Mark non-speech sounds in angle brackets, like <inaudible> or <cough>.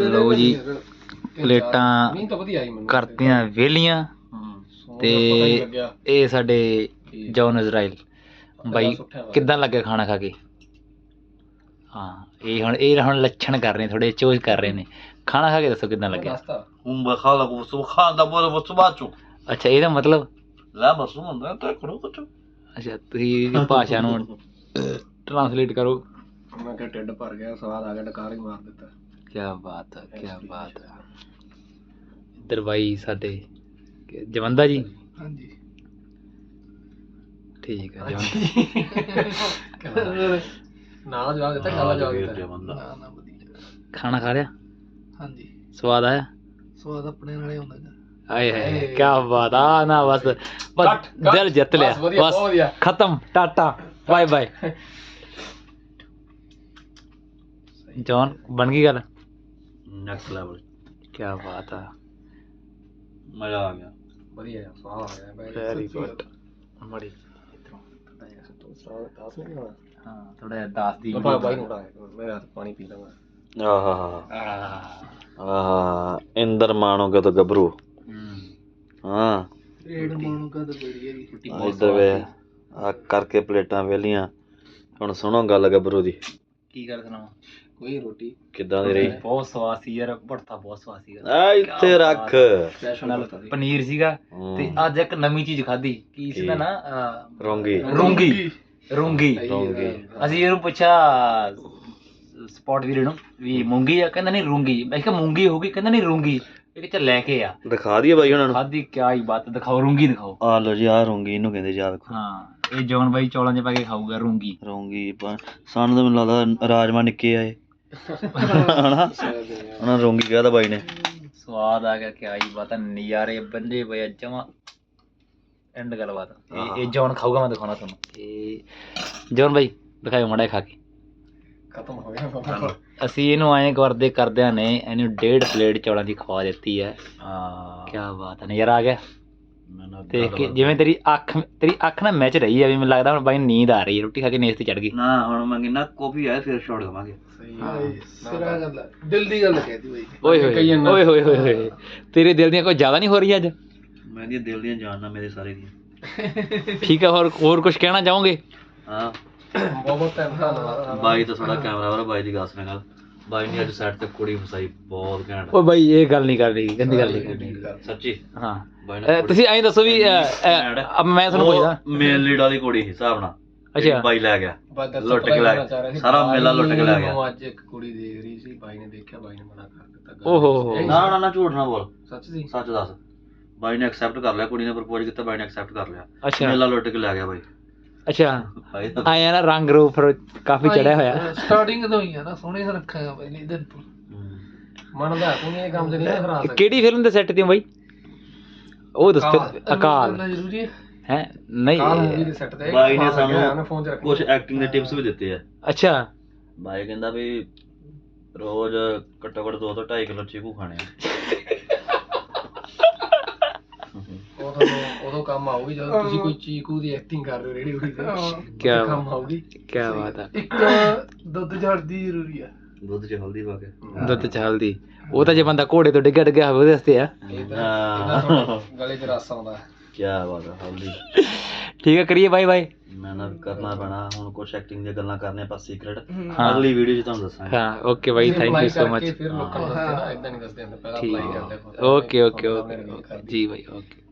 ਲਓ ਜੀ ਪਲੇਟਾਂ ਨਹੀਂ ਤਾਂ ਵਧੀਆ ਆਈ ਮੈਨੂੰ। ਕਰਤੀਆਂ ਵੇਲੀਆਂ ਸੋਹਣਾ ਤੇ ਇਹ ਸਾਡੇ ਜੌਨ ਇਜ਼ਰਾਈਲ। ਬਾਈ। ਕਿੱਦਾਂ ਲੱਗਿਆ ਖਾਣਾ ਖਾ ਕੇ? ਹਾਂ ਇਹ ਹੁਣ ਇਹ ਹੁਣ ਲੱਛਣ ਕਰ ਰਹੇ ਥੋੜੇ ਚੋਜ ਕਰ ਰਹੇ ਨੇ। ਖਾਣਾ ਖਾ ਕੇ ਦੱਸੋ ਕਿੱਦਾਂ ਲੱਗਿਆ? ਦੱਸਤਾ Um bakhala subhan da bora votsubachu. ਅੱਛਾ ਇਹਦਾ ਮਤਲਬ? La basuma da ta kuro kuchu. ਅੱਛਾ ਤੁਸੀਂ ਇਹਦੀ ਭਾਸ਼ਾ ਨੂੰ <laughs> ਟਰਾਂਸਲੇਟ ਕਰੋ। ਮੈਂ ਕਿਹਾ ਢਿੱਡ ਭਰ ਗਿਆ ਸਵਾਦ ਆ ਗਿਆ ਡਕਾਰ ਹੀ ਮਾਰ ਦਿੱਤਾ। ਕੀ ਬਾਤ ਹੈ ਕੀ ਬਾਤ ਹੈ ਇੱਧਰ ਬਾਈ ਸਾਡੇ ਜਵੰਦਾ ਜੀ? ਹਾਂਜੀ। ਠੀਕ ਹੈ ਜਵੰਦਾ। ਨਾਲ ਜਵਾਬ ਦਿੱਤਾ ਕਾਲਾ ਜਵਾਬ ਦਿੱਤਾ। ਨਾ ਨਾ ਵਧੀਆ। ਖਾਣਾ ਖਾ ਲਿਆ? ਹਾਂਜੀ। ਸਵਾਦ ਆਇਆ? ਸਵਾਦ ਆਪਣੇ ਨਾਲੇ ਹੁੰਦਾ ਜੀ ਆਏ ਹਾਏ ਕੀ ਬਾਤ ਆ ਨਾ ਬਸ ਬਸ। ਦਿਲ ਜਿੱਤ ਲਿਆ। ਬਸ ਵਧੀਆ, ਬਹੁਤ ਵਧੀਆ। ਖਤਮ ਟਾਟਾ ਬਾਏ ਬਾਏ ਜੌਨ ਬਣ ਗਈ ਗੱਲ? Level. ਕੀ ਬਾਤ ਆ ਮਜ਼ਾ ਆ ਗਿਆ ਵਧੀਆ ਆ, ਸਵਾਦ ਆ ਗਿਆ ਬਾਈ ਵੈਰੀ ਗੁੱਡ ਮੜੀ ਤੂੰ ਸਵਾਦ ਦੱਸ ਨਹੀਂ ਹੋਣਾ ਹਾਂ ਥੋੜਾ ਜਿਹਾ ਦੱਸ ਦੀ ਬਾਬਾ ਬਾਈ ਨੂੰ ਉਡਾਇਆ ਮੈਂ ਰਾਤ ਪਾਣੀ ਪੀ ਲਵਾਂ ਆਹਾ ਆਹਾ ਇੰਦਰ ਮਾਣੋਗੇ ਤਾਂ ਗੱਭਰੂ ਹਾਂ ਰੇਡ ਮਾਣੂ ਕਾ ਤਾਂ ਬੜੀ ਹੈਗੀ ਇੱਧਰ ਵੇ ਆ ਕਰਕੇ ਪਲੇਟਾਂ ਵੇਲੀਆਂ। ਹੁਣ ਸੁਣੋ ਗੱਲ ਗੱਭਰੂ ਦੀ। ਕੀ ਕਰ ਸੁਣਾਵਾਂ? ਕੋਈ ਰੋਟੀ। ਕਿੱਦਾਂ ਦੀ ਰਹੀ? ਬਹੁਤ ਸਵਾਦ ਸੀ ਯਾਰ ਭੜਥਾ ਬਹੁਤ ਸਵਾਦ ਸੀਗਾ। ਆ ਇੱਥੇ ਰੱਖ। ਨਾਲ ਪਨੀਰ ਸੀਗਾ ਤੇ ਅੱਜ ਇੱਕ ਨਵੀਂ ਚੀਜ਼ ਖਾਧੀ। ਕੀ ਸੀ? ਨਾ ਰੋਂਗੀ। ਰੋਂਗੀ। ਰੋਂਗੀ। ਰੋਂਗੀ। ਅਸੀਂ ਇਹਨੂੰ ਪੁੱਛਿਆ ਸਪੌਟ ਵੀਰੇ ਨੂੰ ਵੀ ਮੂੰਗੀ ਆ? ਕਹਿੰਦਾ ਨਹੀਂ ਰੂੰਗੀ। ਮੈਂ ਕਿਹਾ ਮੂੰਗੀ ਹੋਗੀ ਕਹਿੰਦਾ ਨਹੀਂ ਰੂੰਗੀ। ਇਹ ਕਿਤੇ ਲੈ ਕੇ ਆ। ਦਿਖਾ ਦਈਏ ਬਾਈ ਉਹਨਾਂ ਨੂੰ। ਖਾਧੀ ਕਿਆ ਹੀ ਬਾਤ ਦਿਖਾਓ ਰੂੰਗੀ ਦਿਖਾਓ। ਆ ਲੋ ਜੀ ਆ ਰੋਂਗੀ ਇਹਨੂੰ ਕਹਿੰਦੇ ਜਾ ਵੇਖੋ ਹਾਂ ਇਹ ਜੌਨ ਬਾਈ ਚੌਲਾਂ 'ਚ ਪਾ ਕੇ ਖਾਊਗਾ ਰੂੰਗੀ। ਰੋਂਗੀ ਸਾਨੂੰ ਤਾਂ ਮੈਨੂੰ ਲੱਗਦਾ ਰਾਜਮਾ ਨਿੱਕੇ ਆਏ ਹਨਾ? ਉਹਨਾਂ ਰੋਂਗੀ ਕਹਦਾ ਬਾਈ ਨੇ। ਸਵਾਦ ਆ ਗਿਆ ਕਿਆ ਹੀ ਬਾਤ ਆ ਨਜ਼ਾਰੇ ਬੰਦੇ ਪਏ ਜਮਾ ਐਂਡ ਗੱਲਬਾਤ। ਇਹ ਇਹ ਜੌਨ ਖਾਊਗਾ ਮੈਂ ਦਿਖਾਉਣਾ ਤੁਹਾਨੂੰ। ਇਹ ਜੌਨ ਬਾਈ ਦਿਖਾਓ ਮੜਾ ਖਾ ਕੇ। ਖਤਮ ਹੋ ਗਿਆ ਬਾਬਾ। ਅਸੀਂ ਇਹਨੂੰ ਐਂ ਕਰਦੇ ਕਰਦਿਆਂ ਨੇ ਇਹਨੂੰ ਡੇਢ ਪਲੇਟ ਚੌਲਾਂ ਦੀ ਖਵਾ ਦਿੱਤੀ ਹੈ। ਹਾਂ। ਕੀ ਬਾਤ ਹੈ ਨਜ਼ਾਰਾ ਆ ਗਿਆ। ਦੇਖ ਕੇ ਜਿਵੇਂ ਤੇਰੀ ਅੱਖ ਤੇਰੀ ਅੱਖ ਨਾ ਮੈਚ ਰਹੀ ਹੈ ਵੀ ਮੈਨੂੰ ਲੱਗਦਾ ਹੁਣ ਬਾਈ ਨੂੰ ਨੀਂਦ ਆ ਰਹੀ ਹੈ ਰੋਟੀ ਖਾ ਕੇ ਨੇਸ ਤੇ ਚੜ ਗਈ। ਨਾ ਹੁਣ ਮੈਂ ਕਿੰਨਾ ਕਾਫੀ ਆਇਆ ਫਿਰ ਸ਼ਾਟ ਦਵਾਂਗੇ ਸਹੀ ਸਿਰਾ ਗੱਲ ਆ। ਦਿਲ ਦੀ ਗੱਲ ਕਹਿਤੀ ਬਾਈ। ਓਏ ਹੋਏ ਕਹੀ ਜਾਂਦਾ। ਓਏ ਹੋਏ ਹੋਏ ਹੋਏ। ਤੇਰੇ ਦਿਲ ਦੀਆਂ ਕੋਈ ਜ਼ਿਆਦਾ ਨਹੀਂ ਹੋ ਰਹੀ ਅੱਜ? ਮੈਂ ਦੀ ਦਿਲ ਦੀਆਂ ਜਾਨਣਾ ਮੇਰੇ ਸਾਰੇ ਦੀਆਂ। ਠੀਕ ਹੈ ਹੋਰ ਹੋਰ ਕੁਝ ਕਹਿਣਾ ਚਾਹੋਗੇ? ਹਾਂ। ਬਹੁਤ ਬਹੁਤ ਧੰਨਵਾਦ ਬਾਈ ਤਾਂ ਥੋੜਾ ਕੈਮਰਾ ਵਾਲਾ ਬਾਈ ਦੀ ਗੱਲ ਸੁਣੇ ਗੱਲ। ਬਾਈ ਨੇ ਅੱਜ ਸੈੱਟ ਤੇ ਕੁੜੀ ਫਸਾਈ ਬਹੁਤ ਘੈਂਟ। ਓ ਬਾਈ ਇਹ ਗੱਲ ਨਹੀਂ ਕਰਨੀ ਗੰਦੀ ਗੱਲ ਨਹੀਂ ਕਰਨੀ। ਸੱਚੀ? ਹਾਂ। ਬਾਈ ਤੁਸੀਂ ਐਂ ਦੱਸੋ ਵੀ ਅ, ਅ, ਅ, ਮੈਂ ਤੁਹਾਨੂੰ ਪੁੱਛਦਾ। ਮੇਨ ਲੀਡ ਵਾਲੀ ਕੁੜੀ ਸੀ ਹਿਸਾਬ ਨਾਲ। ਅੱਛਾ। ਇੱਕ ਬਾਈ ਲੈ ਗਿਆ। ਲੁੱਟ ਕੇ ਲੈ ਗਿਆ। ਸਾਰਾ ਮੇਲਾ ਲੁੱਟ ਕੇ ਲੈ ਗਿਆ। ਅੱਜ ਇੱਕ ਕੁੜੀ ਦੇਖ ਰਹੀ ਸੀ ਬਾਈ ਨੇ ਦੇਖਿਆ ਬਾਈ ਨੇ ਮਨਾ ਕਰ ਦਿੱਤਾ। ਗੱਲ ਓਹੋ। ਹੋ। ਨਾ ਨਾ ਨਾ ਝੂਠ ਨਾ ਬੋਲ। ਸੱਚ ਸੀ? ਸੱਚ ਦੱਸ। ਬਾਈ ਨੇ ਐਕਸੈਪਟ ਕਰ ਲਿਆ ਕੁੜੀ ਨੇ ਪ੍ਰਪੋਜ਼ ਕੀਤਾ ਬਾਈ ਨੇ ਐਕਸੈਪਟ ਕਰ ਲਿਆ। ਅੱਛਾ। ਮੇਲਾ ਲੁੱਟ ਕੇ ਲੈ ਗਿਆ ਬਾਈ। ਅੱਛਾ ਆਇਆ ਨਾ ਰੰਗ ਰੂਪ ਫਿਰ ਕਾਫੀ ਚੜਿਆ ਹੋਇਆ। ਸਟਾਰਟਿੰਗ ਤੋਂ ਹੀ ਆ ਨਾ ਸੋਹਣੇ ਰੱਖਾਂਗਾ ਪਹਿਲੇ ਦਿਨ ਤੋਂ। ਮੰਨਦਾ ਤੂੰ ਇਹ ਕੰਮ ਤੇ ਨਹੀਂ ਨਾ ਕਰਾ ਸਕਦਾ? ਕਿਹੜੀ ਫਿਲਮ ਦੇ ਸੈੱਟ ਤੇ ਹੋ ਬਾਈ? ਉਹ ਦੱਸੋ ਅਕਾਲ। ਜ਼ਰੂਰੀ ਹੈ? ਹੈ? ਨਹੀਂ। ਕਾਲ ਮੂਵੀ ਦੇ ਸੈੱਟ ਤੇ। ਬਾਈ ਨੇ ਸਾਨੂੰ ਫੋਨ 'ਚ ਰੱਖਿਆ। ਕੁਝ ਐਕਟਿੰਗ ਦੇ ਟਿਪਸ ਵੀ ਦਿੱਤੇ ਆ। ਅੱਛਾ। ਬਾਈ ਕਹਿੰਦਾ ਵੀ ਰੋਜ਼ ਘੱਟੋ ਘੱਟ 2 ਤੋਂ 2.5 ਕਿਲੋ ਚੀਕੂ ਖਾਣੇ ਆ। ਉਹ ਤੁਹਾਨੂੰ ਉਦੋਂ ਕੰਮ ਆਊਗੀ ਜਦੋਂ ਤੁਸੀਂ ਕੋਈ ਚੀਕੂ ਦੀ ਐਕਟਿੰਗ ਕਰ ਰਹੇ ਹੋ ਰੇੜੀ ਉਡੀ ਤੇ ਕਿਆ ਉਦੋਂ ਕੰਮ ਆਊਗੀ। ਕੀ ਬਾਤ ਆ। ਇੱਕ ਦੁੱਧ ਝੜਦੀ ਜ਼ਰੂਰੀ ਆ। ਦੁੱਧ 'ਚ ਹਲਦੀ ਪਾ ਕੇ। ਦੁੱਧ ਚੱਲਦੀ ਉਹ ਤਾਂ ਜੇ ਬੰਦਾ ਘੋੜੇ ਤੋਂ ਡਿੱਗਿਆ ਡਿੱਗਿਆ ਹੋਵੇ ਉਹਦੇ ਵਾਸਤੇ ਆ। ਇਹ ਤਾਂ ਇਹਦਾ ਥੋੜ੍ਹਾ ਗਲੇ 'ਚ ਰਸ ਆਉਂਦਾ। ਕੀ ਬਾਤ ਹੈ ਹਲਦੀ। ਠੀਕ ਹੈ ਕਰੀਏ ਬਾਈ ਬਾਈ ਮੈਂ ਨਾ ਕਰਨਾ ਪੈਣਾ। ਹੁਣ ਕੁਝ ਐਕਟਿੰਗ ਦੀਆਂ ਗੱਲਾਂ ਕਰਨੀਆਂ ਆਪਾਂ ਸੀਕ੍ਰੇਟ ਹਾਂ। ਅਗਲੀ ਵੀਡੀਓ 'ਚ ਤੁਹਾਨੂੰ ਦੱਸਾਂਗੇ। ਹਾਂ okay bye thank you so much ਫਿਰ ਲੋਕਾਂ ਨੂੰ ਦੱਸਦੇ ਨਾ ਇਦਾਂ ਨਹੀਂ ਦੱਸਦੇ ਹੁੰਦੇ ਪਹਿਲਾਂ ਠੀਕ ਅਪਲਾਈ ਕਰਦੇ ਓਕੇ ਓਕੇ ਓਕੇ ਜੀ ਬਾਈ ਓਕੇ